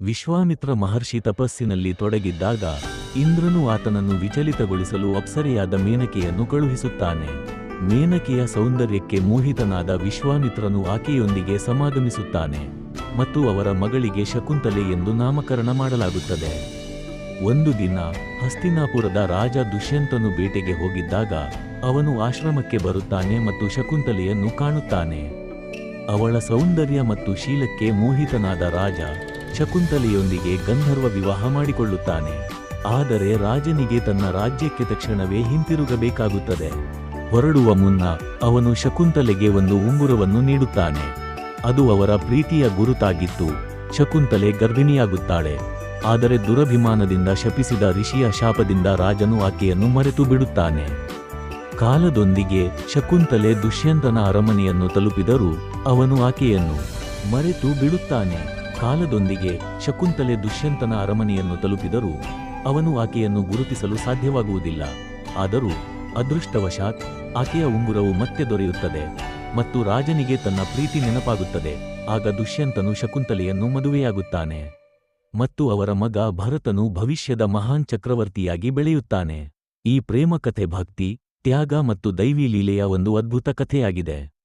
ವಿಶ್ವಾಮಿತ್ರ ಮಹರ್ಷಿ ತಪಸ್ಸಿನಲ್ಲಿ ತೊಡಗಿದ್ದಾಗ ಇಂದ್ರನು ಆತನನ್ನು ವಿಚಲಿತಗೊಳಿಸಲು ಅಪ್ಸರೆಯಾದ ಮೇನಕೆಯನ್ನು ಕಳುಹಿಸುತ್ತಾನೆ. ಮೇನಕೆಯ ಸೌಂದರ್ಯಕ್ಕೆ ಮೋಹಿತನಾದ ವಿಶ್ವಾಮಿತ್ರನು ಆಕೆಯೊಂದಿಗೆ ಸಮಾಗಮಿಸುತ್ತಾನೆ ಮತ್ತು ಅವರ ಮಗಳಿಗೆ ಶಕುಂತಲೆ ಎಂದು ನಾಮಕರಣ ಮಾಡಲಾಗುತ್ತದೆ. ಒಂದು ದಿನ ಹಸ್ತಿನಾಪುರದ ರಾಜ ದುಷ್ಯಂತನು ಬೇಟೆಗೆ ಹೋಗಿದ್ದಾಗ ಅವನು ಆಶ್ರಮಕ್ಕೆ ಬರುತ್ತಾನೆ ಮತ್ತು ಶಕುಂತಲೆಯನ್ನು ಕಾಣುತ್ತಾನೆ. ಅವಳ ಸೌಂದರ್ಯ ಮತ್ತು ಶೀಲಕ್ಕೆ ಮೋಹಿತನಾದ ರಾಜ ಶಕುಂತಲೆಯೊಂದಿಗೆ ಗಂಧರ್ವ ವಿವಾಹ ಮಾಡಿಕೊಳ್ಳುತ್ತಾನೆ. ಆದರೆ ರಾಜನಿಗೆ ತನ್ನ ರಾಜ್ಯಕ್ಕೆ ತಕ್ಷಣವೇ ಹಿಂತಿರುಗಬೇಕಾಗುತ್ತದೆ. ಹೊರಡುವ ಮುನ್ನ ಅವನು ಶಕುಂತಲೆಗೆ ಒಂದು ಉಂಗುರವನ್ನು ನೀಡುತ್ತಾನೆ. ಅದು ಅವರ ಪ್ರೀತಿಯ ಗುರುತಾಗಿತ್ತು. ಶಕುಂತಲೆ ಗರ್ಭಿಣಿಯಾಗುತ್ತಾಳೆ. ಆದರೆ ದುರಭಿಮಾನದಿಂದ ಶಪಿಸಿದ ಋಷಿಯ ಶಾಪದಿಂದ ರಾಜನು ಆಕೆಯನ್ನು ಮರೆತು ಬಿಡುತ್ತಾನೆ. ಕಾಲದೊಂದಿಗೆ ಶಕುಂತಲೆ ದುಷ್ಯಂತನ ಅರಮನೆಯನ್ನು ತಲುಪಿದರೂ ಅವನು ಆಕೆಯನ್ನು ಮರೆತು ಬಿಡುತ್ತಾನೆ. ಕಾಲದೊಂದಿಗೆ ಶಕುಂತಲೆ ದುಷ್ಯಂತನ ಅರಮನೆಯನ್ನು ತಲುಪಿದರೂ ಅವನು ಆಕೆಯನ್ನು ಗುರುತಿಸಲು ಸಾಧ್ಯವಾಗುವುದಿಲ್ಲ. ಆದರೂ ಅದೃಷ್ಟವಶಾತ್ ಆಕೆಯ ಉಂಗುರವು ಮತ್ತೆ ದೊರೆಯುತ್ತದೆ ಮತ್ತು ರಾಜನಿಗೆ ತನ್ನ ಪ್ರೀತಿ ನೆನಪಾಗುತ್ತದೆ. ಆಗ ದುಷ್ಯಂತನು ಶಕುಂತಲೆಯನ್ನು ಮದುವೆಯಾಗುತ್ತಾನೆ ಮತ್ತು ಅವರ ಮಗ ಭರತನು ಭವಿಷ್ಯದ ಮಹಾನ್ ಚಕ್ರವರ್ತಿಯಾಗಿ ಬೆಳೆಯುತ್ತಾನೆ. ಈ ಪ್ರೇಮಕಥೆ ಭಕ್ತಿ, ತ್ಯಾಗ ಮತ್ತು ದೈವಿ ಲೀಲೆಯ ಒಂದು ಅದ್ಭುತ ಕಥೆಯಾಗಿದೆ.